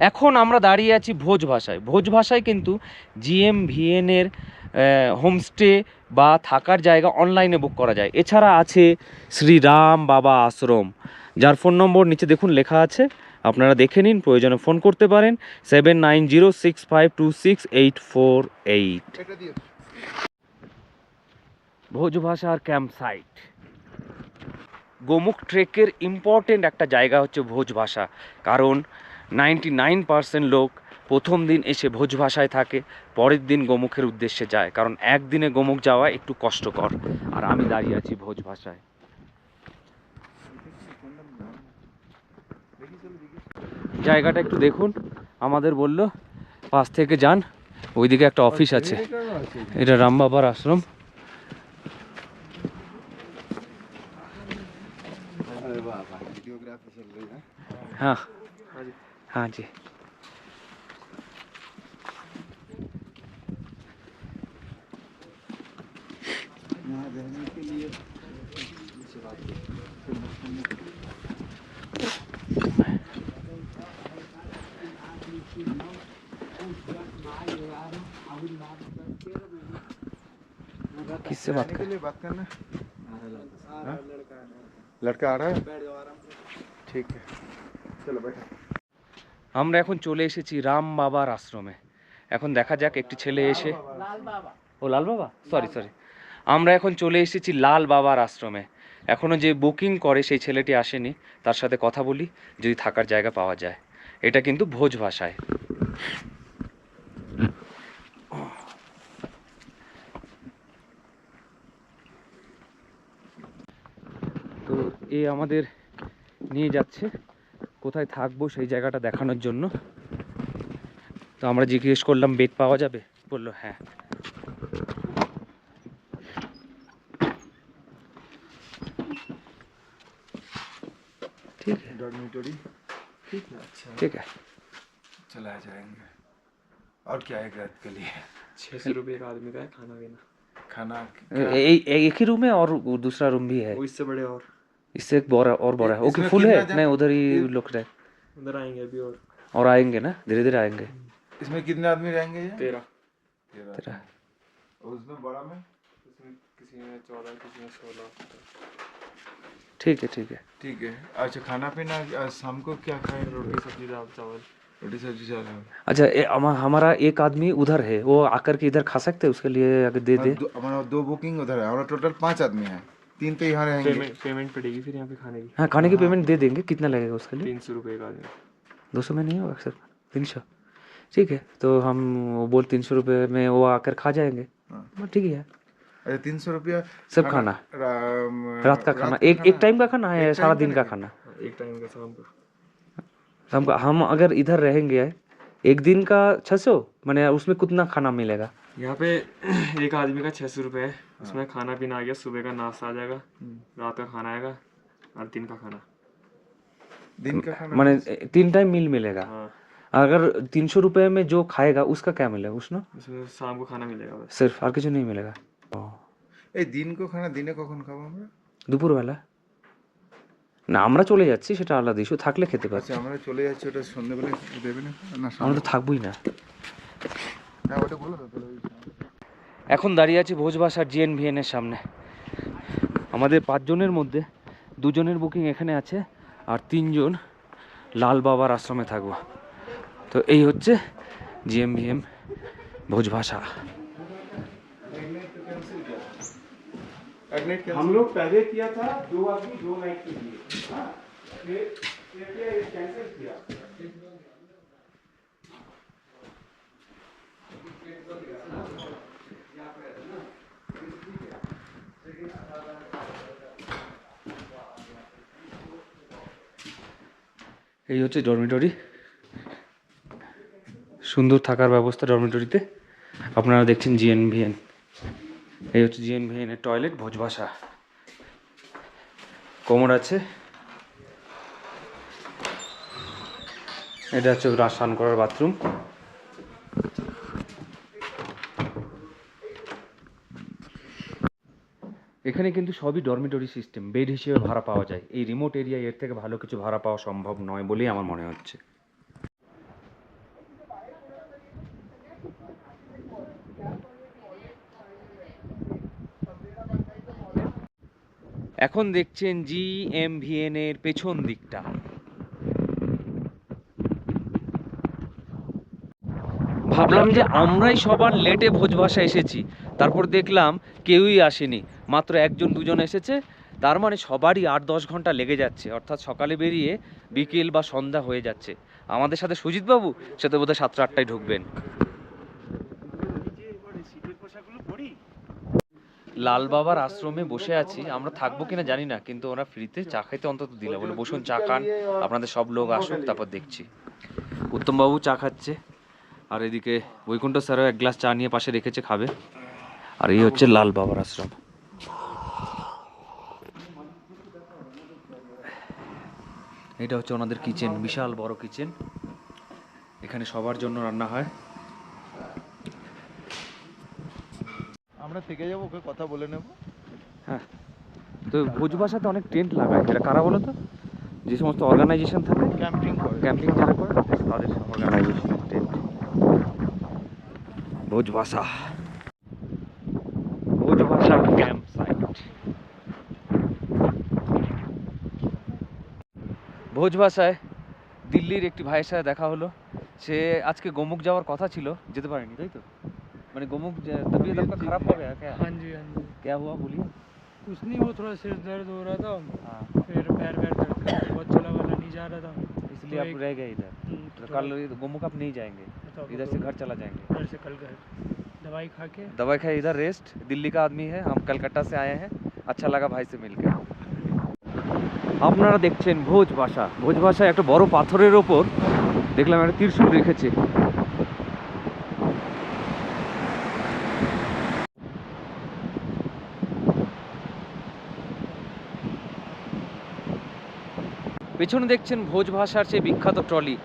এখন আমরা দাঁড়িয়ে আছি ভোজ ভাষায়। ভোজ ভাষায় কিন্তু জিএম ভিএনের হোমস্টে বা থাকার জায়গা অনলাইনে বুক করা যায়। এছাড়া আছে শ্রীরাম বাবা আশ্রম। যার ফোন নম্বর নিচে দেখুন লেখা আছে। আপনারা দেখে নিন প্রয়োজনে ফোন করতে পারেন। Seven nine zero six five two six eight four eight. ভোজ ভাষার ক্যাম্প সাইট। গোমুখ ট্রেকের ইম্পর্টেন্ট একটা জায়গা হচ্ছে ভোজ ভাষা। কারণ নাইনটি নাইন পার্সেন্ট লোক প্রথম দিন এসে ভোজ ভাষায় থাকে, পরের দিন গোমুখের উদ্দেশ্যে যায়। কারণ একদিনে গোমুখ যাওয়া একটু কষ্টকর। আর আমি দাঁড়িয়ে আছি ভোজ ভাষায়। জায়গাটা একটু দেখুন। আমাদের বলল, পাশ থেকে যান, ওইদিকে একটা অফিস আছে। এটা রাম বাবার আশ্রম। अरे हाँ जी। किससे बात कर? बात करना हाँ? लड़का आ रहा है? ठीक है। चलो बैठा। আমরা এখন চলে এসেছি রাম বাবার আশ্রমে। এখন দেখা যাক একটি ছেলে এসে ও লাল বাবা? সরি সরি আমরা এখন চলে এসেছি লাল বাবার আশ্রমে। এখনও যে বুকিং করে সেই ছেলেটি আসেনি তার সাথে কথা বলি যদি থাকার জায়গা পাওয়া যায়। এটা কিন্তু ভোজ ভাষায়। তো এ আমাদের নিয়ে যাচ্ছে। কোথায় থাকবো সেই জায়গাটা দেখানোর জন্য তো আমরা জিজ্ঞেস করলাম বেড পাওয়া যাবে বললো হ্যাঁ ঠিক है डॉर्मेटरी ठीक है अच्छा ठीक है चला जाएंगे और क्या है रात के लिए छः सौ रुपये का आदमी का है खाना पीना खाना ए- ए- एक ही रूम है और दूसरा रूम भी है वो इससे बड़े और इससे एक बोरा और बोरा है। ओके फुल है। नहीं उधर ही लोग रहे। उधर आएँगे अभी और। और आएँगे ना? धीरे धीरे आएँगे। इसमें कितने आदमी रहेंगे ये? तेरह। तेरह। उसमें बड़ा में? उसमें किसी में चौदह किसी में सोलह। ठीक है ठीक है। ठीक है। अच्छा खाना पीना आज शाम को क्या खाएँगे रोटी सब्ज़ी दाल चावल? रोटी सब्ज़ी रहा अच्छा ए, हमा- हमारा एक आदमी उधर है। वो आकर के इधर खा सकते हैं? उसके लिए अगर दे दे। है हमारा दो बुकिंग उधर है। हमारा टोटल पाँच आदमी है। तीन तो यहाँ रहेंगे। पेमेंट पेमेंट पड़ेगी फिर यहाँ पे खाने की। हाँ खाने की पेमेंट दे देंगे। कितना लगेगा उसके लिए? तीन सौ रुपये का दो सौ में नहीं होगा सर? तीन सौ। ठीक है तो हम वो बोल तीन सौ रुपये में वो आकर खा जाएँगे। हाँ। ठीक है। अच्छा तीन सौ रुपया सब खाना। रात का खाना। एक एक टाइम का खाना है सारा दिन का खाना। एक टाइम का शाम को। हम हम अगर इधर रहेंगे एक दिन का छः सौ मैंने उसमें कितना खाना मिलेगा? यहाँ पे एक आदमी का छः सौ रुपये है उसमें खाना पीना आ गया सुबह का नाश्ता आ जाएगा रात का खाना आएगा और दिन का खाना दिन का खाना मैंने तीन टाइम मील मिलेगा हाँ अगर तीन सौ रुपये में जो खाएगा उसका क्या मिलेगा उसमें उसमें शाम को खाना मिलेगा बस सिर्फ और कुछ नहीं मिलेगा এই দিন কো খানা দিনে কখন খাবো আমরা দুপুরবেলা না আমরা চলে যাচ্ছি সেটা আলাদা ইস্যু থাকলে খেতে পারছি আচ্ছা আমরা চলে যাচ্ছি ওটা সন্ধ্যেবেলা দেবে না না আমরা তো থাকবোই না হ্যাঁ ওটা বলো তো তাহলে ওই- এখন দাঁড়িয়ে আছি ভোজবাসার জিএন ভিএনের সামনে আমাদের পাঁচজনের মধ্যে দুজনের বুকিং এখানে আছে আর তিনজন লাল বাবার আশ্রমে থাকবো তো এই হচ্ছে জিএম ভিএম ভোজভাষা हम लोग पहले किया था दो आदमी दो नाइट के लिए এই হচ্ছে ডরমিটরি সুন্দর থাকার ব্যবস্থা ডরমিটরিতে আপনারা দেখছেন জিএন ভিএন এই হচ্ছে জিএন ভিএন এর টয়লেট ভোজবাসা। কোমর আছে। এটা হচ্ছে স্নান করার বাথরুম এখানে কিন্তু সবই ডরমিটরি সিস্টেম বেড হিসেবে ভাড়া পাওয়া যায়। এই রিমোট এরিয়া এর থেকে ভালো কিছু ভাড়া পাওয়া সম্ভব নয় বলেই আমার মনে হচ্ছে। এখন দেখছেন জি এম ভিএন এর পেছন দিকটা। ভাবলাম যে আমরাই সবার লেটে ভোজবাসা এসেছি। তারপর দেখলাম কেউই আসেনি, মাত্র একজন দুজন এসেছে, তার মানে সবারই আট দশ ঘণ্টা লেগে যাচ্ছে, অর্থাৎ সকালে বেরিয়ে বিকেল বা সন্ধ্যা হয়ে যাচ্ছে। আমাদের সাথে সুজিত বাবু সে তো বোধহয় সাতটা আটটায় ঢুকবেন। লাল বাবার আশ্রমে বসে আছি, আমরা থাকব কিনা জানি না, কিন্তু ওরা ফ্রিতে চা খাইতে অন্তত দিল, বলে বসুন, চা খান, আপনাদের সব লোক আসুক, তারপর দেখছি। উত্তমবাবু চা খাচ্ছে, আর এদিকে বৈকুণ্ঠ স্যারও এক গ্লাস চা নিয়ে পাশে রেখেছে, খাবে। আর এই হচ্ছে লাল বাবার আশ্রম। এটা হচ্ছে ওনাদের কিচেন বিশাল বড় কিচেন এখানে সবার জন্য রান্না হয়। আমরা থেকে যাব ওকে কথা বলে নেব। হ্যাঁ। তো ভোজ ভাষাতে অনেক টেন্ট লাগায়। এটা কারা বলো তো? যে সমস্ত অর্গানাইজেশন থাকে? ক্যাম্পিং করে। ক্যাম্পিং যারা করে তাদের অর্গানাইজেশন টেন্ট ভোজ ভাষা ভোজ ভাষায় দিল্লির একটি ভাইয়ের সাথে দেখা হলো সে আজকে গোমুখ যাওয়ার কথা ছিল যেতে পারেনি তাই তো মানে গোমুখ যে- তবিয়ত आपका खराब हो गया क्या हाँ जी हाँ जी क्या हुआ बोलिए कुछ नहीं वो थोड़ा सिर दर्द हो रहा था हाँ फिर पैर पैर दर्द कर रहा था, बहुत चला वाला नहीं जा रहा था इसलिए तो आप एक- रह गए इधर हम्म, तो थोड़ा- कल गोमुख आप नहीं जाएंगे तो इधर से घर चला जाएंगे घर से कल घर दवाई खा के दवाई खाए इधर रेस्ट दिल्ली का आदमी है हम कलकत्ता से आए हैं अच्छा लगा भाई से मिलकर আপনারা দেখছেন ভোজ ভাষা। ভোজ ভাষায় একটা বড় পাথরের ওপর দেখলাম একটা ত্রিশূল রেখেছে। পেছনে দেখছেন ভোজ ভাষার সেই বিখ্যাত ট্রলি।